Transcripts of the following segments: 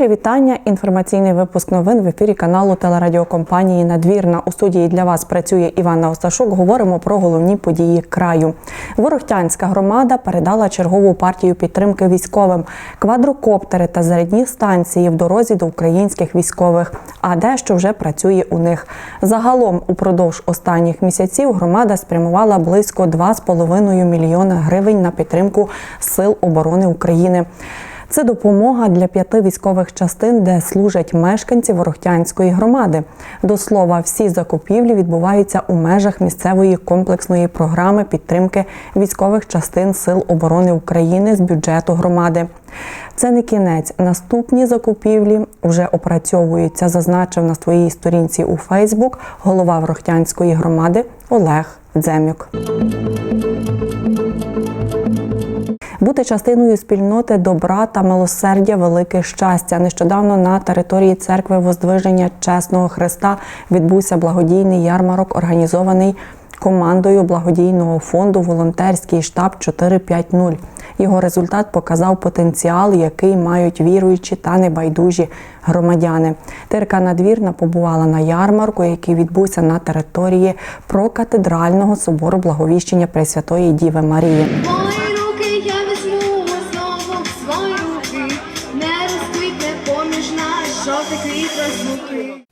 Щирі вітання. Інформаційний випуск новин в ефірі каналу телерадіокомпанії Надвірна. У студії для вас працює Іванна Осташук. Говоримо про головні події краю. Ворохтянська громада передала чергову партію підтримки військовим, квадрокоптери та зарядні станції в дорозі до українських військових. А дещо вже працює у них. Загалом упродовж останніх місяців громада спрямувала близько 2,5 мільйона гривень на підтримку сил оборони України. Це допомога для п'яти військових частин, де служать мешканці Ворохтянської громади. До слова, всі закупівлі відбуваються у межах місцевої комплексної програми підтримки військових частин Сил оборони України з бюджету громади. Це не кінець. Наступні закупівлі вже опрацьовуються, зазначив на своїй сторінці у Фейсбук голова Ворохтянської громади Олег Дземюк. Бути частиною спільноти добра та милосердя велике щастя. Нещодавно на території церкви Воздвиження Чесного Христа відбувся благодійний ярмарок, організований командою благодійного фонду Волонтерський штаб 450. Його результат показав потенціал, який мають віруючі та небайдужі громадяни. ТРК Надвірна побувала на ярмарку, який відбувся на території прокатедрального собору благовіщення Пресвятої Діви Марії.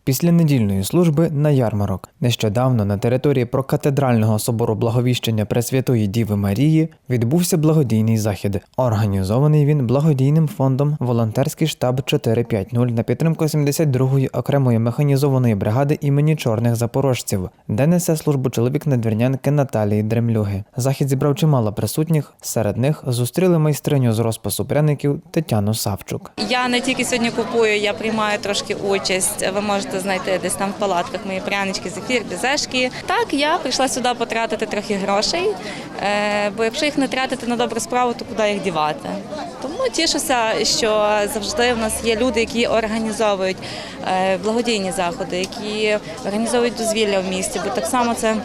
Після недільної служби на ярмарок нещодавно на території прокатедрального собору благовіщення Пресвятої Діви Марії відбувся благодійний захід. Організований він благодійним фондом Волонтерський штаб 450 на підтримку 72-ї окремої механізованої бригади імені чорних запорожців, де несе службу чоловік надвірнянки Наталії Дремлюги. Захід зібрав чимало присутніх. Серед них зустріли майстриню з розпису пряників Тетяну Савчук. Я не тільки сьогодні купую, я приймаю трошки участь. Ви можете знайти десь там в палатках мої прянички, зефір, безешки. Так, я прийшла сюди потратити трохи грошей, е, бо якщо їх не тратити на добру справу, то куди їх дівати? Тому тішуся, що завжди в нас є люди, які організовують е, благодійні заходи, які організовують дозвілля в місті, бо так само це.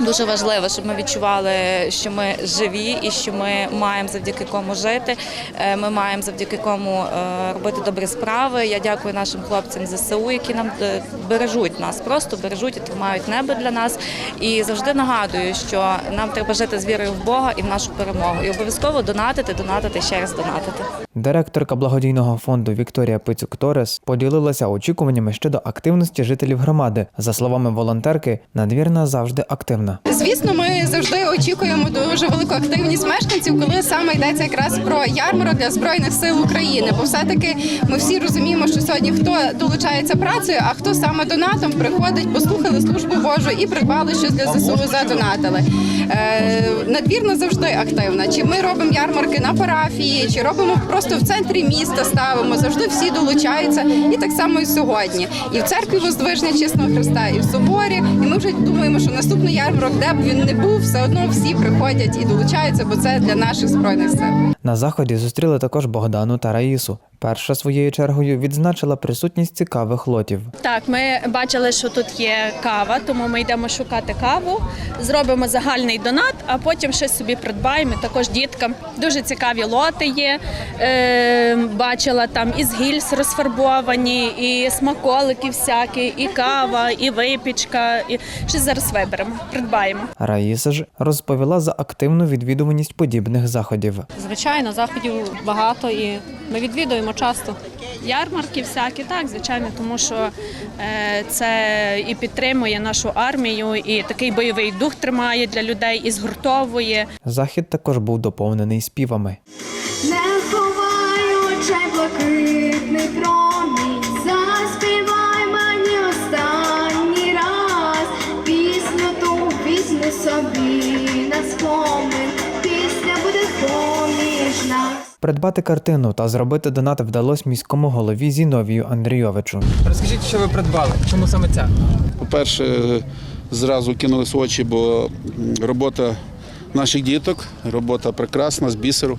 Дуже важливо, щоб ми відчували, що ми живі і що ми маємо завдяки кому жити. Е, Ми маємо завдяки кому е, робити добрі справи. Я дякую нашим хлопцям з ЗСУ, які нам е, бережуть нас, просто бережуть і тримають небо для нас. І завжди нагадую, що нам треба жити з вірою в Бога і в нашу перемогу. І обов'язково донатити, донатити ще раз донатити. Директорка благодійного фонду Вікторія Пицюк Торес поділилася очікуваннями щодо активності жителів громади. За словами волонтерки, надвірна завжди активна. Звісно, ми завжди очікуємо дуже велику активність мешканців, коли саме йдеться якраз про ярмарок для збройних сил України. Бо все-таки ми всі розуміємо, що сьогодні хто долучається працею, а хто саме донатом приходить, послухали службу Божу і придбали щось для ЗСУ, задонатили. Е, надвірна завжди активна. Чи ми робимо ярмарки на парафії, чи робимо просто в центрі міста, ставимо завжди всі долучаються, і так само і сьогодні. І в церкві Воздвиження Чесного Христа, і в соборі. І ми вже думаємо, що наступний ярмарок, де б він не був, все одно всі приходять і долучаються, бо це для наших збройних сил. На заході зустріли також Богдану та Раїсу. Перша своєю чергою відзначила присутність цікавих лотів. Так, ми бачили, що тут є кава, тому ми йдемо шукати каву, зробимо загальний донат, а потім щось собі придбаємо. Також діткам дуже цікаві лоти є. Е, бачила там і з гільз розфарбовані, і смаколики всякі, і кава, і випічка. І щось зараз виберемо, придбаємо. Раїса ж розповіла за активну відвідуваність подібних заходів. Звичайно, заходів багато і ми відвідуємо часто. Ярмарки всякі, так, звичайно, тому що е, це і підтримує нашу армію, і такий бойовий дух тримає для людей, і згуртовує. Захід також був доповнений співами. Не ховай очей блакитний промінь, Придбати картину та зробити донат вдалося міському голові Зіновію Андрійовичу. Розкажіть, що ви придбали? Чому саме ця? По-перше, зразу кинулись в очі, бо робота наших діток, робота прекрасна, з бісеру.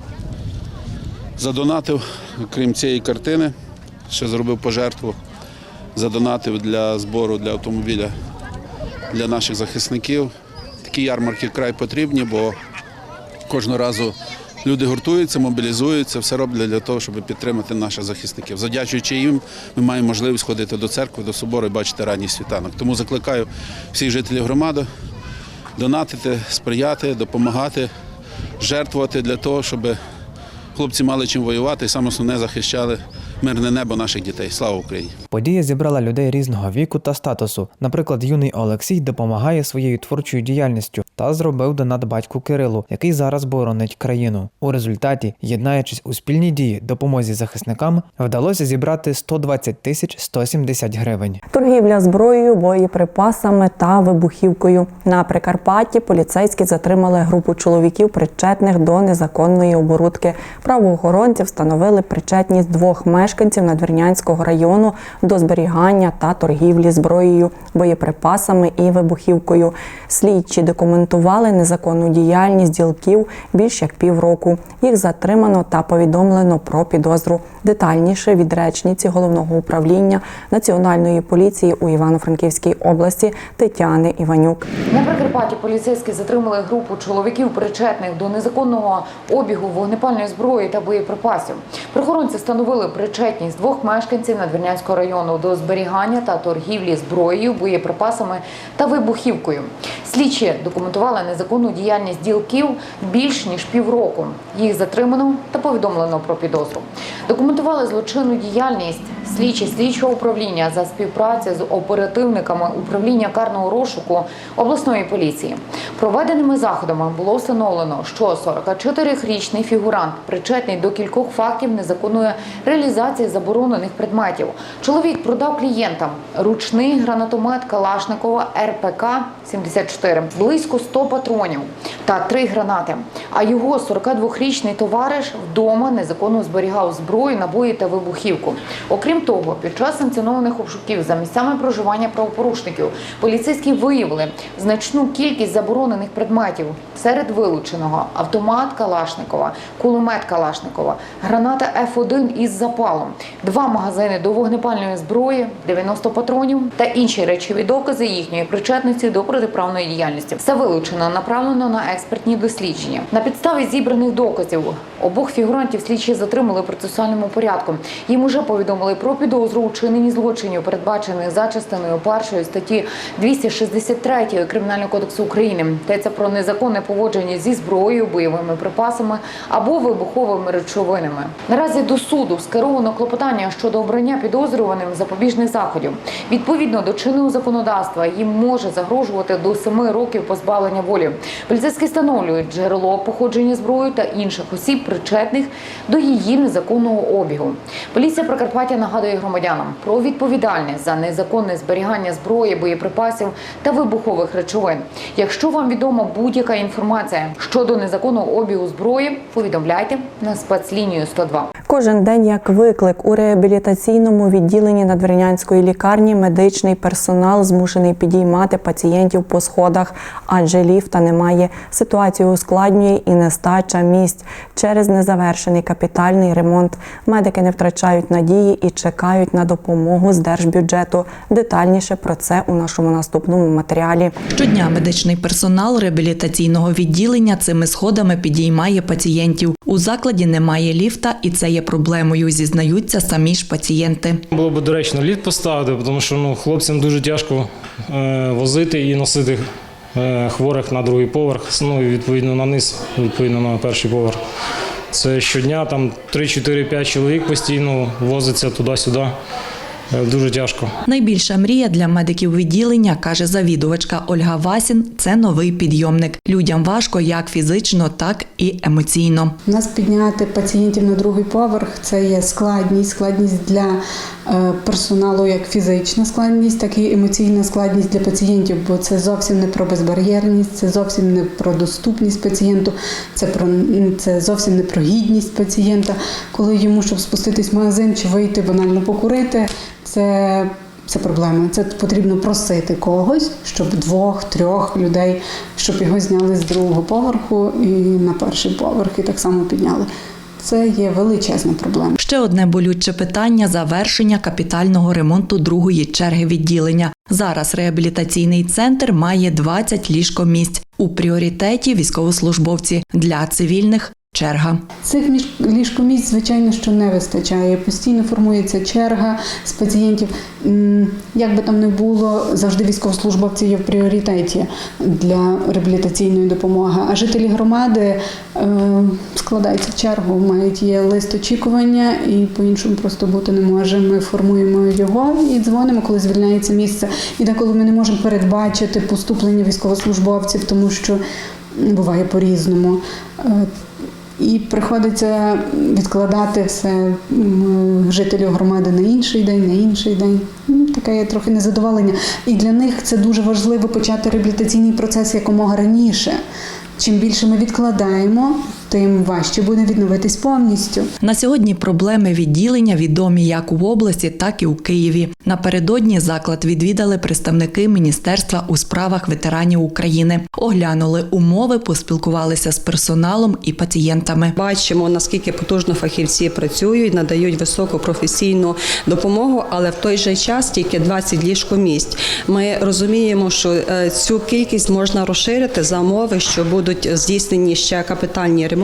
Задонатив, крім цієї картини, ще зробив пожертву, задонатив для збору для автомобіля для наших захисників. Такі ярмарки край потрібні, бо кожного разу люди гуртуються, мобілізуються, все роблять для того, щоб підтримати наших захисників. Задячуючи їм, ми маємо можливість ходити до церкви, до собору і бачити ранній світанок. Тому закликаю всіх жителів громади донатити, сприяти, допомагати, жертвувати для того, щоб хлопці мали чим воювати і саме основне захищали мирне небо наших дітей. Слава Україні! Подія зібрала людей різного віку та статусу. Наприклад, юний Олексій допомагає своєю творчою діяльністю та зробив донат батьку Кирилу, який зараз боронить країну. У результаті, єднаючись у спільній дії допомозі захисникам, вдалося зібрати 120 тисяч 170 гривень. Торгівля зброєю, боєприпасами та вибухівкою. На Прикарпатті поліцейські затримали групу чоловіків, причетних до незаконної оборудки. Правоохоронці встановили причетність двох мешканців Надвірнянського району до зберігання та торгівлі зброєю, боєприпасами і вибухівкою. Слідчі документували незаконну діяльність ділків більш як півроку. Їх затримано та повідомлено про підозру. Детальніше від речниці головного управління Національної поліції у Івано-Франківській області Тетяни Іванюк. На Прикарпатті поліцейські затримали групу чоловіків, причетних до незаконного обігу вогнепальної зброї та боєприпасів. Прохоронці встановили причетність двох мешканців Надвірнянського району до зберігання та торгівлі зброєю, боєприпасами та вибухівкою. Слідчі документували незаконну діяльність ділків більш ніж півроку. Їх затримано та повідомлено про підозру. Документували злочинну діяльність слідчі слідчого управління за співпраці з оперативниками управління карного розшуку обласної поліції. Проведеними заходами було встановлено, що 44-річний фігурант причетний до кількох фактів незаконної реалізації заборонених предметів. Чоловік продав клієнтам ручний гранатомет Калашникова РПК 74, близько 100 патронів та 3 гранати. А його 42-річний товариш вдома незаконно зберігав зброю, набої та вибухівку. Окрім того, під час санкціонованих обшуків за місцями проживання правопорушників поліцейські виявили значну кількість заборонених предметів. Серед вилученого автомат Калашникова, кулемет Калашникова, граната Ф1 із запалом, два магазини до вогнепальної зброї, 90 патронів та інші речові докази їхньої причетності до протиправної діяльності. Все вилучено, направлено на експертні дослідження. На підставі зібраних доказів обох фігурантів слідчі затримали процесуальному порядку. Їм уже повідомили про підозру у чиненні злочинів, передбачених за частиною першої статті 263 Кримінального кодексу України. Йдеться про незаконне поводження зі зброєю, бойовими припасами або вибуховими речовинами. Наразі до суду скеровано клопотання щодо обрання підозрюваним запобіжних заходів. Відповідно до чинного законодавства їм може загрожувати до 7 років позбавлення волі. Поліцейські встановлюють джерело походження зброї та інших осіб, причетних до її незаконного обігу. Поліція Прикарпаття нагадує громадянам про відповідальність за незаконне зберігання зброї, боєприпасів та вибухових речовин. Якщо вам відома будь-яка інформація щодо незаконного обігу зброї, повідомляйте на спецлінію 102. Кожен день як виклик у реабілітаційному відділенні Надвірнянської лікарні медичний персонал змушений підіймати пацієнтів по сходах, адже ліфта немає. Ситуацію ускладнює і нестача місць через незавершений капітальний ремонт. Медики не втрачають надії і чекають на допомогу з держбюджету. Детальніше про це у нашому наступному матеріалі. Щодня медичний персонал реабілітаційного відділення цими сходами підіймає пацієнтів. У закладі немає ліфта, і це є проблемою, зізнаються самі ж пацієнти. Було б доречно ліфт поставити, тому що ну, хлопцям дуже тяжко возити і носити е, хворих на другий поверх, ну і відповідно на низ, відповідно на перший поверх. Це щодня там 3-4-5 чоловік постійно возиться туди-сюди. Е, Дуже тяжко. Найбільша мрія для медиків відділення, каже завідувачка Ольга Васін, це новий підйомник. Людям важко як фізично, так і емоційно. У нас підняти пацієнтів на другий поверх це є складність, складність для е, персоналу, як фізична складність, так і емоційна складність для пацієнтів, бо це зовсім не про безбар'єрність, це зовсім не про доступність пацієнту, це про це зовсім не про гідність пацієнта, коли йому, щоб спуститись в магазин чи вийти банально покурити, це. Це проблема. Це потрібно просити когось, щоб двох, трьох людей, щоб його зняли з другого поверху і на перший поверх, і так само підняли. Це є величезна проблема. Ще одне болюче питання завершення капітального ремонту другої черги відділення. Зараз реабілітаційний центр має 20 ліжкомісць. У пріоритеті військовослужбовці для цивільних черга. Цих ліжкомісць, звичайно, що не вистачає. Постійно формується черга з пацієнтів. Як би там не було, завжди військовослужбовці є в пріоритеті для реабілітаційної допомоги. А жителі громади е, складають чергу, мають є лист очікування і по-іншому просто бути не може. Ми формуємо його і дзвонимо, коли звільняється місце. І деколи ми не можемо передбачити поступлення військовослужбовців, тому що буває по-різному. І приходиться відкладати все жителів громади на інший день, на інший день. Ну, Таке є трохи незадоволення. І для них це дуже важливо почати реабілітаційний процес якомога раніше. Чим більше ми відкладаємо, тим важче буде відновитись повністю. На сьогодні проблеми відділення відомі як в області, так і у Києві. Напередодні заклад відвідали представники Міністерства у справах ветеранів України, оглянули умови, поспілкувалися з персоналом і пацієнтами. Бачимо, наскільки потужно фахівці працюють, надають високу професійну допомогу, але в той же час тільки 20 ліжкомісць. Ми розуміємо, що е, цю кількість можна розширити за умови, що будуть здійснені ще капітальні ремонти.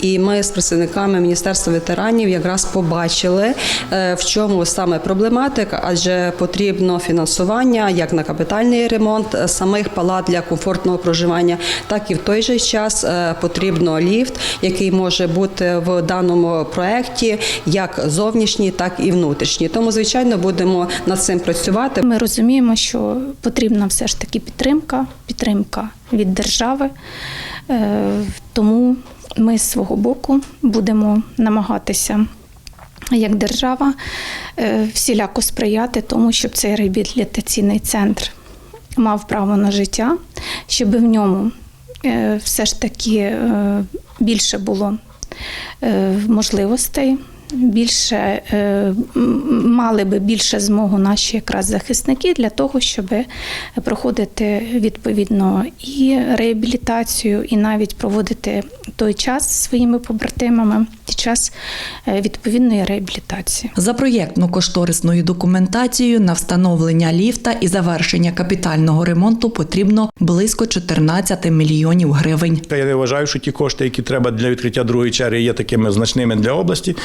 І ми з представниками Міністерства ветеранів якраз побачили, е, в чому саме проблематика, адже потрібно фінансування як на капітальний ремонт е, самих палат для комфортного проживання, так і в той же час е, потрібно ліфт, який може бути в даному проєкті як зовнішній, так і внутрішній. Тому, звичайно, будемо над цим працювати. Ми розуміємо, що потрібна все ж таки підтримка, підтримка від держави. Тому ми з свого боку будемо намагатися. Як держава е, всіляко сприяти тому, щоб цей реабілітаційний центр мав право на життя, щоб в ньому е, все ж таки е, більше було можливостей, більше е, мали би більше змогу наші якраз захисники для того, щоб проходити відповідно і реабілітацію, і навіть проводити той час зі своїми побратимами під час е, відповідної реабілітації. За проєктно-кошторисною документацією на встановлення ліфта і завершення капітального ремонту потрібно близько 14 мільйонів гривень. Я не вважаю, що ті кошти, які треба для відкриття другої черги, є такими значними для області.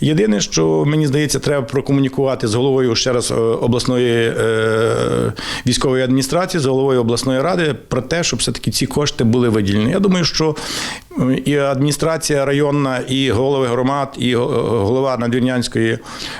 Єдине, що мені здається, треба прокомунікувати з головою ще раз е, обласної е, військової адміністрації, з головою обласної ради про те, щоб все-таки ці кошти були виділені. Я думаю, що і адміністрація районна, і голови громад, і е, голова надвірнянської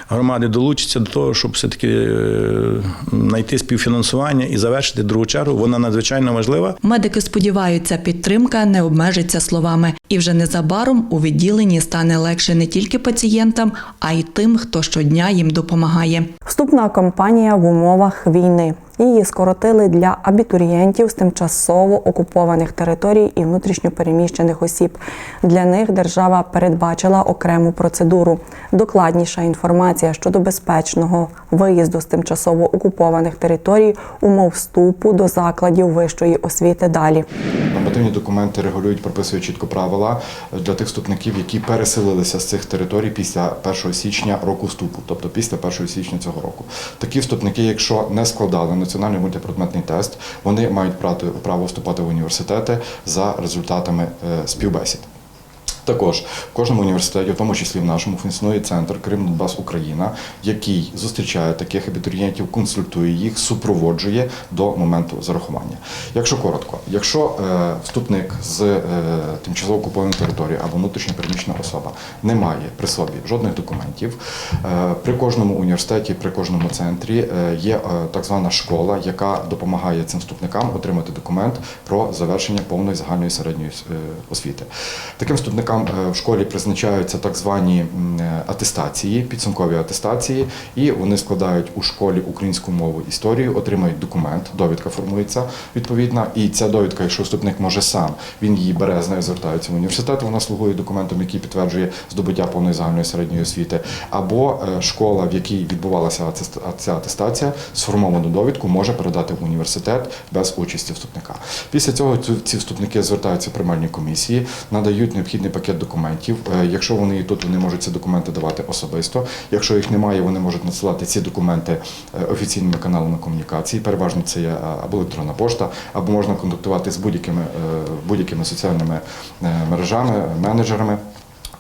громади долучаться до того, щоб все-таки е, знайти співфінансування і завершити другу чергу. Вона надзвичайно важлива. Медики сподіваються, підтримка не обмежиться словами, і вже незабаром у відділенні стане легше не тільки пацієнтам, а й тим, хто щодня їм допомагає. Вступна кампанія в умовах війни. Її скоротили для абітурієнтів з тимчасово окупованих територій і внутрішньопереміщених осіб. Для них держава передбачила окрему процедуру. Докладніша інформація щодо безпечного виїзду з тимчасово окупованих територій, умов вступу до закладів вищої освіти. Далі Нормативні документи регулюють, прописують чітко правила для тих вступників, які переселилися з цих територій після 1 січня року вступу, тобто після 1 січня цього року. Такі вступники, якщо не складали національний мультипредметний тест, вони мають право- вступати в університети за результатами е, співбесід. Також в кожному університеті, в тому числі в нашому, функціонує центр Крим Донбас Україна, який зустрічає таких абітурієнтів, консультує їх, супроводжує до моменту зарахування. Якщо коротко, якщо е, вступник з е, тимчасово окупованої території або внутрішньо переміщена особа не має при собі жодних документів, е, при кожному університеті, при кожному центрі є так звана школа, яка допомагає цим вступникам отримати документ про завершення повної загальної середньої освіти. Таким вступникам е, в школі призначаються так звані е, атестації, підсумкові атестації, і вони складають у школі українську мову історію, отримають документ, довідка формується відповідна. І ця довідка, якщо вступник може сам, він її бере з нею звертається в університет. Вона слугує документом, який підтверджує здобуття повної загальної середньої освіти. Або е, школа, в якій відбувалася ця атестація, сформовану довідку може передати в університет без участі вступника. Після цього ці вступники звертаються в приймальні комісії, надають необхідний пакет пакет документів. Е, Якщо вони є тут, вони можуть ці документи давати особисто. Якщо їх немає, вони можуть надсилати ці документи е, офіційними каналами комунікації. Переважно це є е, або електронна пошта, або можна контактувати з будь-якими будь-якими соціальними мережами, менеджерами.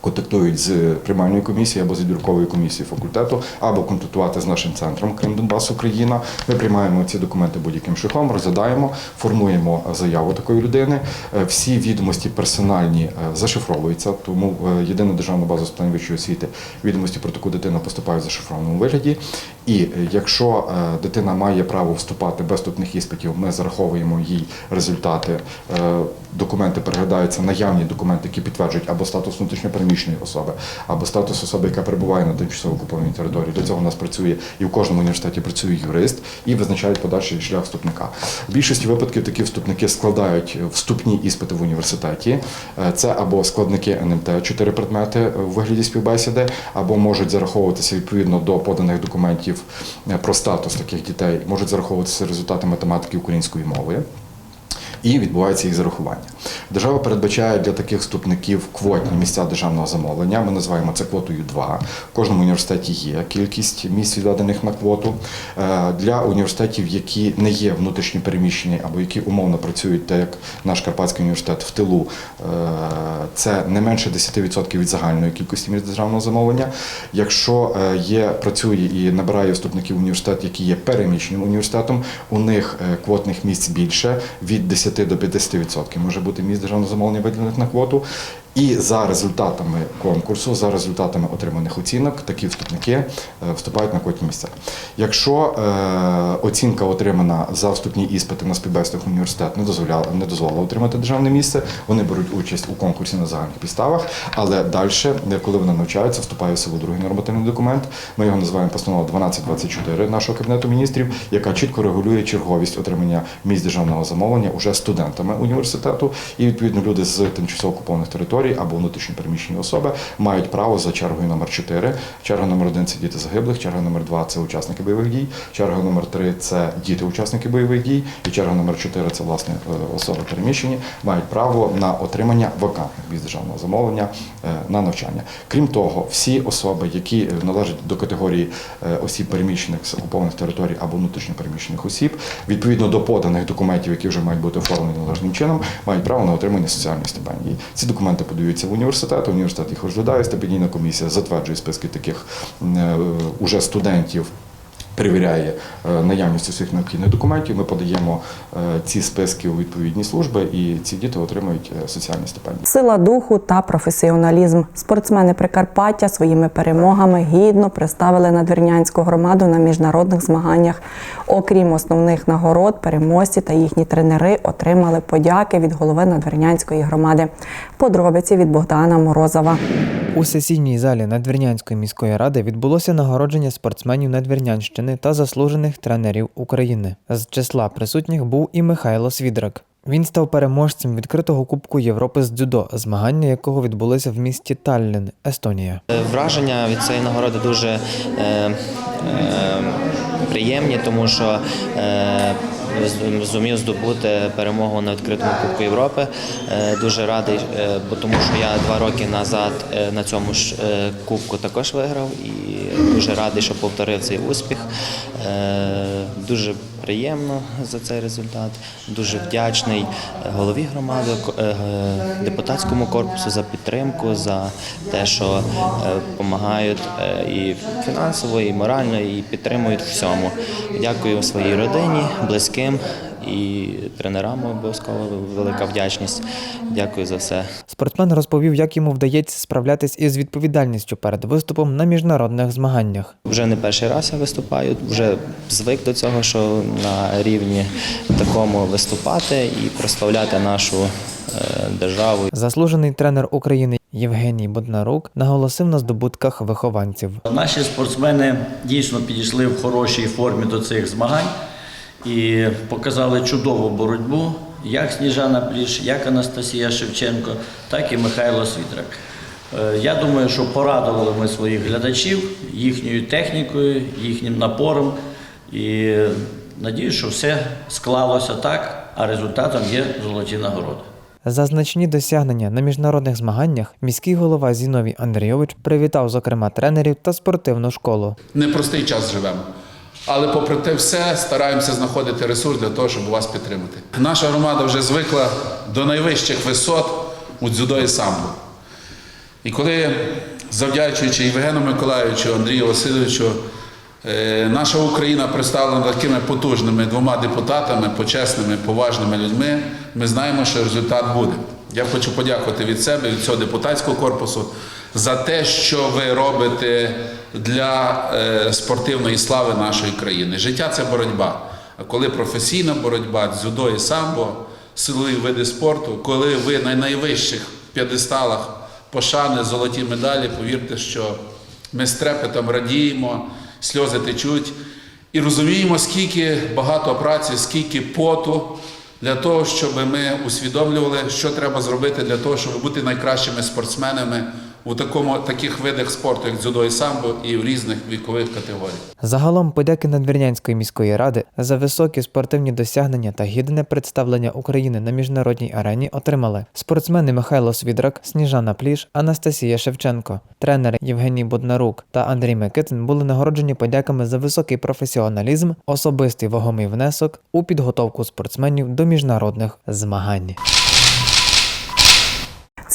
Контактують з приймальною комісією або з відбірковою комісією факультету, або контактувати з нашим центром Крим Донбас Україна. Ми приймаємо ці документи будь-яким шляхом, розглядаємо, формуємо заяву такої людини. Е, Всі відомості персональні е, зашифровуються, тому е, єдина державна база з питань вищої освіти відомості про таку дитину поступають в зашифрованому вигляді. І е, якщо е, дитина має право вступати без вступних іспитів, ми зараховуємо їй результати. Е, Документи переглядаються наявні документи, які підтверджують або статус внутрішньопереміщеної особи, або статус особи, яка перебуває на тимчасово окупованій території. Для цього у нас працює і в кожному університеті працює юрист і визначають подальший шлях вступника. В більшості випадків такі вступники складають вступні іспити в університеті. Це або складники НМТ, чотири предмети в вигляді співбесіди, або можуть зараховуватися відповідно до поданих документів про статус таких дітей, можуть зараховуватися результати математики української мови і відбувається їх зарахування. Держава передбачає для таких вступників квотні місця державного замовлення. Ми називаємо це квотою 2. В кожному університеті є кількість місць відведених на квоту. Е, Для університетів, які не є внутрішньо переміщені або які умовно працюють, так як наш Карпатський університет в тилу, е, це не менше 10% від загальної кількості місць державного замовлення. Якщо е, є, працює і набирає вступників університет, які є переміщеним університетом, у них квотних місць більше від 10 до 50% може бути місць державного замовлення виділених на квоту. І за результатами конкурсу, за результатами отриманих оцінок, такі вступники е, вступають на квотні місця. Якщо е, оцінка отримана за вступні іспити на співбесідах університет не дозволяла не дозволила отримати державне місце, вони беруть участь у конкурсі на загальних підставах, але далі, коли вони навчаються, вступає в силу другий нормативний документ. Ми його називаємо постанова 1224 нашого кабінету міністрів, яка чітко регулює черговість отримання місць державного замовлення уже студентами університету. І відповідно люди з тимчасово окупованих територій або внутрішньо переміщені особи мають право за чергою номер 4. Черга номер 1 – це діти загиблих, черга номер 2 – це учасники бойових дій, черга номер 3 – це діти учасники бойових дій, і черга номер 4 – це власне е, особи переміщені, мають право на отримання вакантних місць державного замовлення е, на навчання. Крім того, всі особи, які е, належать до категорії осіб переміщених з окупованих територій або внутрішньо переміщених осіб, відповідно до поданих документів, які вже мають бути оформлені належним чином, мають право на отримання соціальної стипендії. Ці документи подаються в університет, університет їх розглядає, стипендійна комісія затверджує списки таких е, уже студентів. Перевіряє е, наявність усіх необхідних документів. Ми подаємо е, ці списки у відповідні служби, і ці діти отримують е, соціальні стипендії. Сила духу та професіоналізм. Спортсмени Прикарпаття своїми перемогами гідно представили надвірнянську громаду на міжнародних змаганнях. Окрім основних нагород, переможці та їхні тренери отримали подяки від голови надвірнянської громади. Подробиці від Богдана Морозова. У сесійній залі Надвірнянської міської ради відбулося нагородження спортсменів Надвірнянщини та заслужених тренерів України. З числа присутніх був і Михайло Свідрак. Він став переможцем відкритого Кубку Європи з дзюдо, змагання якого відбулися в місті Таллін, Естонія. Враження від цієї нагороди дуже е, е, приємні, тому що е, зумів здобути перемогу на відкритому Кубку Європи. Е, дуже радий, е, бо тому що я два роки назад е, на цьому ж кубку також виграв і дуже радий, що повторив цей успіх. Дуже приємно за цей результат. Дуже вдячний голові громади, е, е, депутатському корпусу за підтримку, за те, що допомагають і фінансово, і морально, і підтримують всьому. Дякую своїй родині, близьким і тренерам обов'язково велика вдячність. Дякую за все. Спортсмен розповів, як йому вдається справлятись із відповідальністю перед виступом на міжнародних змаганнях. Вже не перший раз я виступаю, вже звик до цього, що на рівні такому виступати і прославляти нашу е, державу. Заслужений тренер України Євгеній Боднарук наголосив на здобутках вихованців. Наші спортсмени дійсно підійшли в хорошій формі до цих змагань і показали чудову боротьбу, як Сніжана Пліш, як Анастасія Шевченко, так і Михайло Світрак. Е, Я думаю, що порадували ми своїх глядачів їхньою технікою, їхнім напором. І надію, що все склалося так, а результатом є золоті нагороди. За значні досягнення на міжнародних змаганнях міський голова Зіновій Андрійович привітав, зокрема, тренерів та спортивну школу. Непростий час живемо. Але попри те все стараємося знаходити ресурс для того, щоб вас підтримати. Наша громада вже звикла до найвищих висот у дзюдо і самбо. І коли, завдячуючи Євгену Миколаївичу, Андрію Васильовичу, е, наша Україна представлена такими потужними двома депутатами, почесними, поважними людьми, ми знаємо, що результат буде. Я хочу подякувати від себе, від цього депутатського корпусу за те, що ви робите для е, спортивної слави нашої країни. Життя це боротьба. А коли професійна боротьба, дзюдо і самбо, силові види спорту, коли ви на найвищих п'єдесталах пошани, золоті медалі, повірте, що ми з трепетом радіємо, сльози течуть і розуміємо, скільки багато праці, скільки поту для того, щоб ми усвідомлювали, що треба зробити для того, щоб бути найкращими спортсменами у такому таких видах спорту, як дзюдо і самбо, і в різних вікових категоріях. Загалом подяки Надвірнянської міської ради за високі спортивні досягнення та гідне представлення України на міжнародній арені отримали спортсмени Михайло Свідрак, Сніжана Пліш, Анастасія Шевченко, тренери Євгеній Боднарук та Андрій Микитин були нагороджені подяками за високий професіоналізм, особистий вагомий внесок у підготовку спортсменів до міжнародних змагань.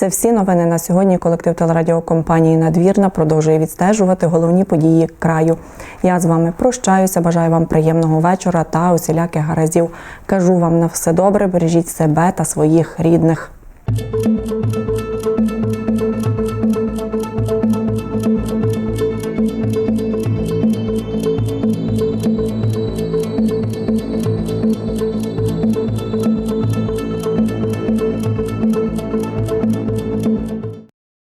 Це всі новини на сьогодні. Колектив телерадіокомпанії Надвірна продовжує відстежувати головні події краю. Я з вами прощаюся. Бажаю вам приємного вечора та усіляких гаразів. Кажу вам на все добре. Бережіть себе та своїх рідних.